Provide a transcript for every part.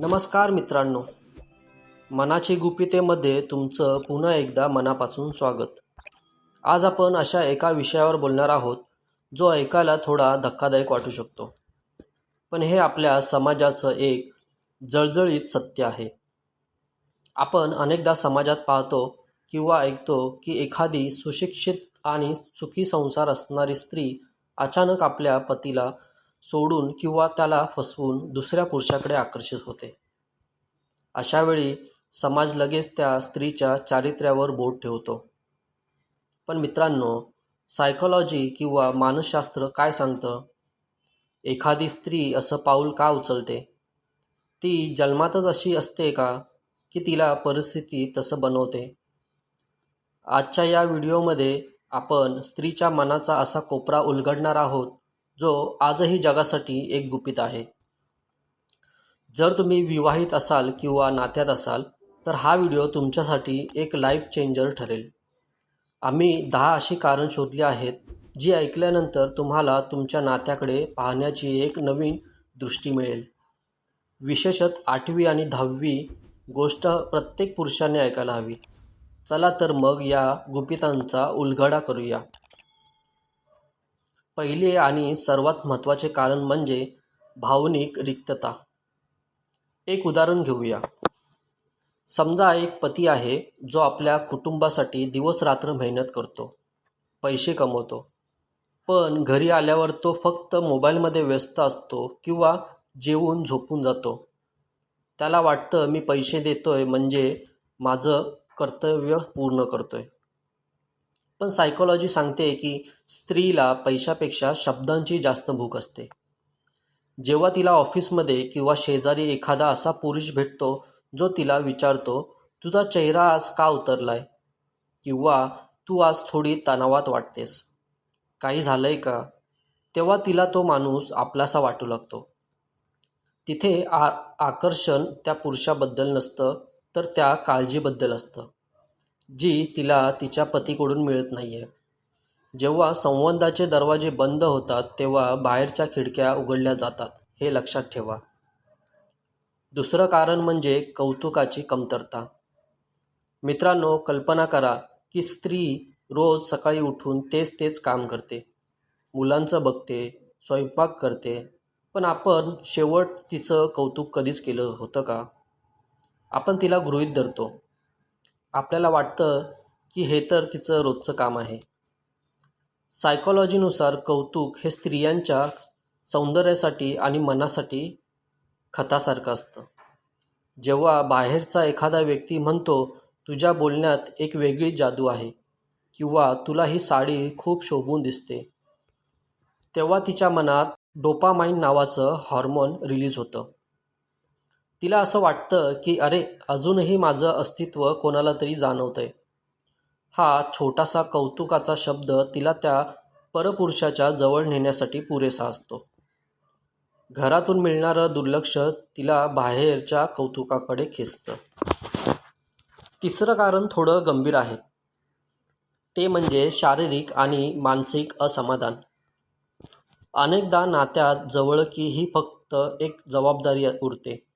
नमस्कार मित्रांनो. मनाची गुपितेमध्ये तुमचं पुन्हा एकदा मनापासून स्वागत. आज आपण अशा एका विषयावर बोलणार आहोत जो ऐकायला थोडा धक्कादायक वाटू शकतो. पण हे आपल्या समाजाचं एक जळजळीत सत्य आहे. आपण अनेकदा समाजात पाहतो किंवा ऐकतो की एखादी सुशिक्षित आणि सुखी संसार असणारी स्त्री अचानक आपल्या पतीला सोडून किंवा त्याला फसवून दुसऱ्या पुरुषाकडे आकर्षित होते. अशावेळी समाज लगेच त्या स्त्रीच्या चारित्र्यावर बोट ठेवतो. पण मित्रांनो सायकोलॉजी किंवा मानसशास्त्र काय सांगतं? एखादी स्त्री असं पाऊल का उचलते? ती जन्मातच अशी असते का की तिला परिस्थिती तसं बनवते? आजच्या या व्हिडिओमध्ये आपण स्त्रीच्या मनाचा असा कोपरा उलगडणार आहोत जो आजही जगासाठी एक गुपित आहे. जर तुम्ही विवाहित असाल किंवा नात्यात असाल तर हा व्हिडिओ तुमच्यासाठी एक लाईफ चेंजर ठरेल. आम्ही दहा अशी कारण शोधली आहेत जी ऐकल्यानंतर तुम्हाला तुमच्या नात्याकडे पाहण्याची एक नवीन दृष्टी मिळेल. विशेषत आठवी आणि दहावी गोष्ट प्रत्येक पुरुषाने ऐकायला हवी. चला तर मग या गुपितांचा उलगडा करूया. पहिले आणि सर्वात महत्त्वाचे कारण म्हणजे भावनिक रिक्तता. एक उदाहरण घेऊया. समजा एक पती आहे जो आपल्या कुटुंबासाठी दिवसरात्र मेहनत करतो पैसे कमवतो पण घरी आल्यावर तो फक्त मोबाईलमध्ये व्यस्त असतो किंवा जेवून झोपून जातो. त्याला वाटतं मी पैसे देतोय म्हणजे माझं कर्तव्य पूर्ण करतोय. पण सायकोलॉजी सांगते की स्त्रीला पैशापेक्षा शब्दांची जास्त भूक असते. जेव्हा तिला ऑफिसमध्ये किंवा शेजारी एखादा असा पुरुष भेटतो जो तिला विचारतो तुझा चेहरा आज का उतरलाय? किंवा तू आज थोडी तणावात वाटतेस? काही झालंय का? तेव्हा तिला तो माणूस आपलासा वाटू लागतो. तिथे आ आकर्षण त्या पुरुषाबद्दल नसतं तर त्या काळजीबद्दल असतं. जी तिला तिच्या पतीकडून मिळत नाही आहे जेव्हा संबंधाचे दरवाजे बंद होतात तेव्हा बाहेरच्या खिडक्या उघडल्या जातात हे लक्षात ठेवा. दुसरं कारण म्हणजे कौतुकाची कमतरता. मित्रांनो कल्पना करा की स्त्री रोज सकाळी उठून तेच तेच काम करते. मुलांचं बघते स्वयंपाक करते पण आपण शेवट तिचं कौतुक कधीच केलं होतं का? आपण तिला गृहीत धरतो. आपल्याला वाटतं की हे तर तिचं रोजचं काम आहे. सायकॉलॉजीनुसार कौतुक हे स्त्रियांच्या सौंदर्यासाठी आणि मनासाठी खतासारखं असतं. जेव्हा बाहेरचा एखादा व्यक्ती म्हणतो तुझ्या बोलण्यात एक वेगळी जादू आहे किंवा तुला ही साडी खूप शोभून दिसते तेव्हा तिच्या मनात डोपामाइन नावाचं हॉर्मोन रिलीज होतं. तिला असं वाटतं की अरे अजूनही माझं अस्तित्व कोणाला तरी जाणवतंय. हा छोटासा कौतुकाचा शब्द तिला त्या परपुरुषाच्या जवळ नेण्यासाठी पुरेसा असतो. घरातून मिळणारं दुर्लक्ष तिला बाहेरच्या कौतुकाकडे खेचतं. तिसरं कारण थोडं गंभीर आहे. ते म्हणजे शारीरिक आणि मानसिक असमाधान. अनेकदा नात्यात जवळकी ही फक्त एक जबाबदारी उरते.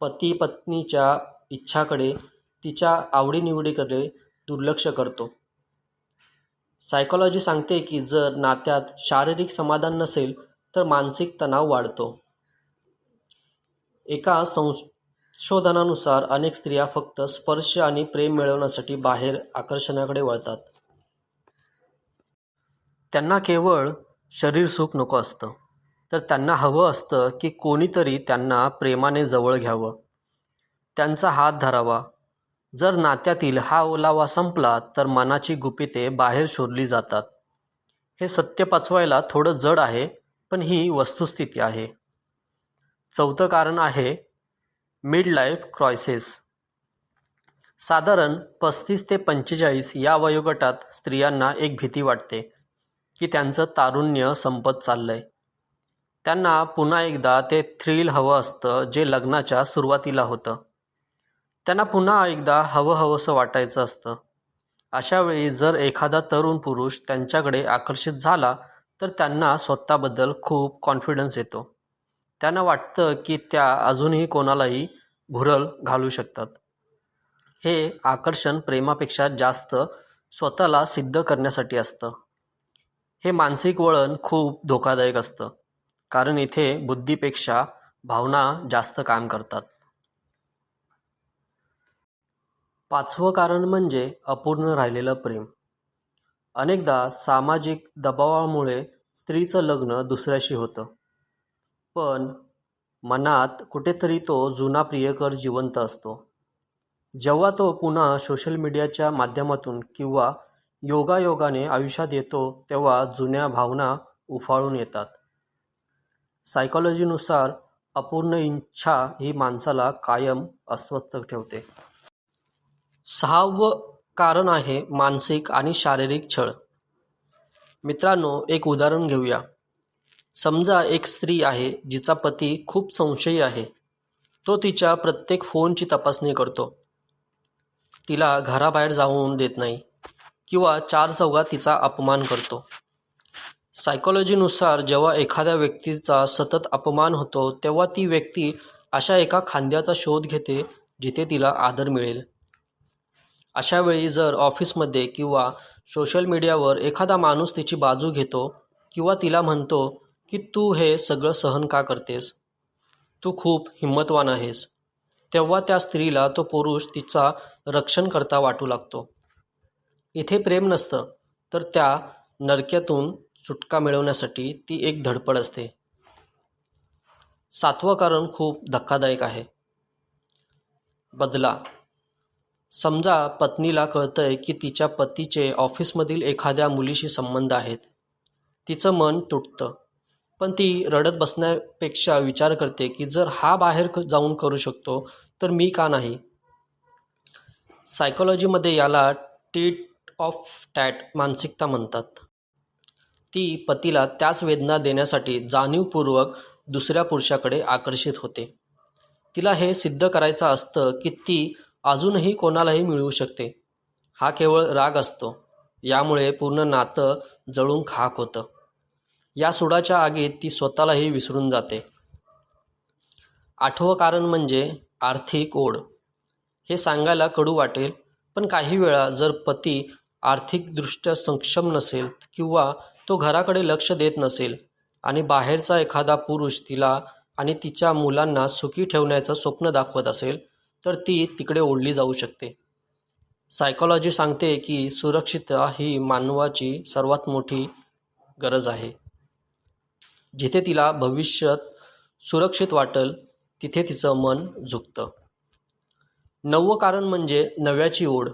पती पत्नीच्या इच्छाकडे तिच्या आवडीनिवडीकडे दुर्लक्ष करतो. सायकोलॉजी सांगते की जर नात्यात शारीरिक समाधान नसेल तर मानसिक तणाव वाढतो. एका संशोधनानुसार अनेक स्त्रिया फक्त स्पर्श आणि प्रेम मिळवण्यासाठी बाहेर आकर्षणाकडे वळतात. त्यांना केवळ शरीर सुख नको असतं. तर त्यांना हवं असतं की कोणीतरी त्यांना प्रेमाने जवळ घ्यावं. त्यांचा हात धरावा. जर नात्यातील हा ओलावा संपला तर मनाची गुपिते बाहेर शोधली जातात. हे सत्य पचवायला थोडं जड आहे पण ही वस्तुस्थिती आहे. चौथं कारण आहे मिड लाईफ क्रायसिस साधारण पस्तीस ते पंचेचाळीस या वयोगटात स्त्रियांना एक भीती वाटते की त्यांचं तारुण्य संपत चाललंय. त्यांना पुन्हा एकदा ते थ्रिल हवं असतं जे लग्नाच्या सुरुवातीला होतं. त्यांना पुन्हा एकदा हवं हवंसं वाटायचं असतं. अशावेळी जर एखादा तरुण पुरुष त्यांच्याकडे आकर्षित झाला तर त्यांना स्वतःबद्दल खूप कॉन्फिडन्स येतो. त्यांना वाटतं की त्या अजूनही कोणालाही भुरळ घालू शकतात. हे आकर्षण प्रेमापेक्षा जास्त स्वतःला सिद्ध करण्यासाठी असतं. हे मानसिक वळण खूप धोकादायक असतं. कारण इथे बुद्धीपेक्षा भावना जास्त काम करतात. पाचवं कारण म्हणजे अपूर्ण राहिलेलं प्रेम. अनेकदा सामाजिक दबावामुळे स्त्रीचं लग्न दुसऱ्याशी होतं. पण मनात कुठेतरी तो जुना प्रियकर जिवंत असतो. जेव्हा तो पुन्हा सोशल मीडियाच्या माध्यमातून किंवा योगायोगाने आयुष्यात येतो तेव्हा जुन्या भावना उफाळून येतात. सायकॉलॉजीनुसार अपूर्ण इच्छा ही माणसाला कायम अस्वस्थ ठेवते. सहावं कारण आहे मानसिक आणि शारीरिक छळ. मित्रांनो एक उदाहरण घेऊया. समजा एक स्त्री आहे जिचा पती खूप संशयी आहे. तो तिच्या प्रत्येक फोनची तपासणी करतो. तिला घराबाहेर जाऊन देत नाही किंवा चार चौघात तिचा अपमान करतो. सायकॉलॉजीनुसार जेव्हा एखाद्या व्यक्तीचा सतत अपमान होतो तेव्हा ती व्यक्ती अशा एका खांद्याचा शोध घेते जिथे तिला आदर मिळेल. अशा वेळी जर ऑफिसमध्ये किंवा सोशल मीडियावर एखादा माणूस तिची बाजू घेतो किंवा तिला म्हणतो की तू हे सगळं सहन का करतेस? तू खूप हिंमतवान आहेस. तेव्हा त्या स्त्रीला तो पुरुष तिचा रक्षण करता वाटू लागतो. इथे प्रेम नसतं तर त्या नरक्यातून सुटका मिळवण्यासाठी ती एक धडपड असते. सातवं कारण खूप धक्कादायक आहे. बदला. समजा पत्नीला कळतंय की तिच्या पतीचे ऑफिसमधील एखाद्या मुलीशी संबंध आहेत. तिचं मन तुटतं. पण ती रडत बसण्यापेक्षा विचार करते की जर हा बाहेर जाऊन करू शकतो तर मी का नाही? सायकोलॉजीमध्ये याला टीट ऑफ टॅट मानसिकता म्हणतात. ती पतीला त्याच वेदना देण्यासाठी जाणीवपूर्वक दुसऱ्या पुरुषाकडे आकर्षित होते. तिला हे सिद्ध करायचं असतं की ती अजूनही कोणालाही मिळवू शकते. हा केवळ राग असतो. यामुळे पूर्ण नातं जळून खाक होतं. या सुडाच्या आगीत ती स्वतःलाही विसरून जाते. आठवं कारण म्हणजे आर्थिक ओढ. हे सांगायला कडू वाटेल पण काही वेळा जर पती आर्थिकदृष्ट्या सक्षम नसेल किंवा तो घराकडे लक्ष देत नसेल आणि बाहेरचा एखादा पुरुष तिला आणि तिच्या मुलांना सुखी ठेवण्याचं स्वप्न दाखवत असेल तर ती तिकडे ओढली जाऊ शकते. सायकॉलॉजी सांगते की सुरक्षितता ही मानवाची सर्वात मोठी गरज आहे. जिथे तिला भविष्यात सुरक्षित वाटेल तिथे तिचं मन झुकतं. नववं कारण म्हणजे नव्याची ओढ.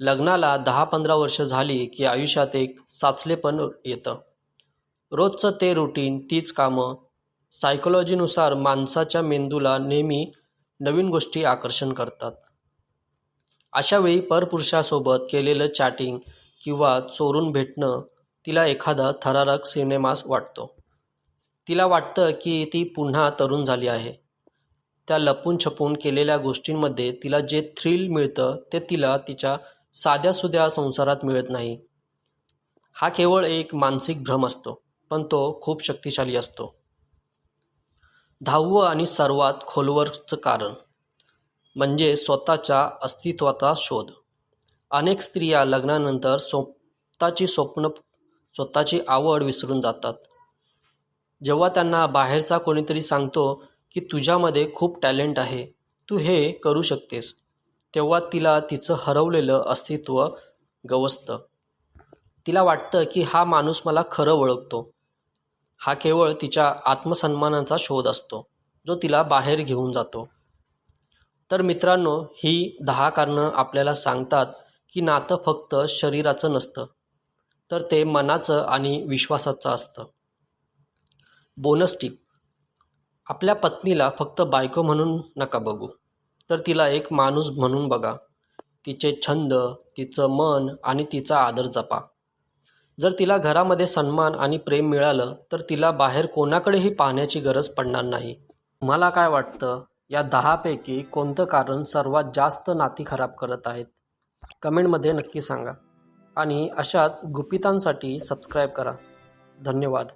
लग्नाला दहा पंधरा वर्ष झाली की आयुष्यात एक साचलेपण येतं. रोजचं ते रुटीन तीच कामं सायकोलॉजीनुसार माणसाच्या मेंदूला नेहमी नवीन गोष्टी आकर्षण करतात. अशावेळी परपुरुषासोबत केलेलं चॅटिंग किंवा चोरून भेटणं तिला एखादा थरारक सिनेमास वाटतो. तिला वाटतं की ती पुन्हा तरुण झाली आहे. त्या लपून छपून केलेल्या गोष्टींमध्ये तिला जे थ्रिल मिळतं ते तिला तिच्या साध्यासुध्या संसारात मिळत नाही. हा केवळ एक मानसिक भ्रम असतो पण तो खूप शक्तिशाली असतो. दहावं आणि सर्वात खोलवरचं कारण म्हणजे स्वतःच्या अस्तित्वाचा शोध. अनेक स्त्रिया लग्नानंतर स्वतःची स्वप्न स्वतःची आवड विसरून जातात. जेव्हा त्यांना बाहेरचा कोणीतरी सांगतो की तुझ्यामध्ये खूप टॅलेंट आहे तू हे करू शकतेस. तेव्हा तिला तिचं हरवलेलं अस्तित्व गवसतं. तिला वाटतं की हा माणूस मला खरं ओळखतो. हा केवळ तिच्या आत्मसन्मानाचा शोध असतो जो तिला बाहेर घेऊन जातो. तर मित्रांनो ही दहा कारणं आपल्याला सांगतात की नातं फक्त शरीराचं नसतं तर ते मनाचं आणि विश्वासाचं असतं. Bonus tip. आपल्या पत्नीला फक्त बायको म्हणून नका बघू. तर तिला एक माणूस म्हणून बघा. तिचे छंद तिचं मन आणि तिचा आदर जपा. जर तिला घरामध्ये सन्मान आणि प्रेम मिळालं तर तिला बाहेर कोणाकडेही पाहण्याची गरज पडणार नाही. मला काय वाटतं? या दहापैकी कोणतं कारण सर्वात जास्त नाती खराब करत आहेत? कमेंटमध्ये नक्की सांगा. आणि अशाच गुपितांसाठी सबस्क्राईब करा. धन्यवाद.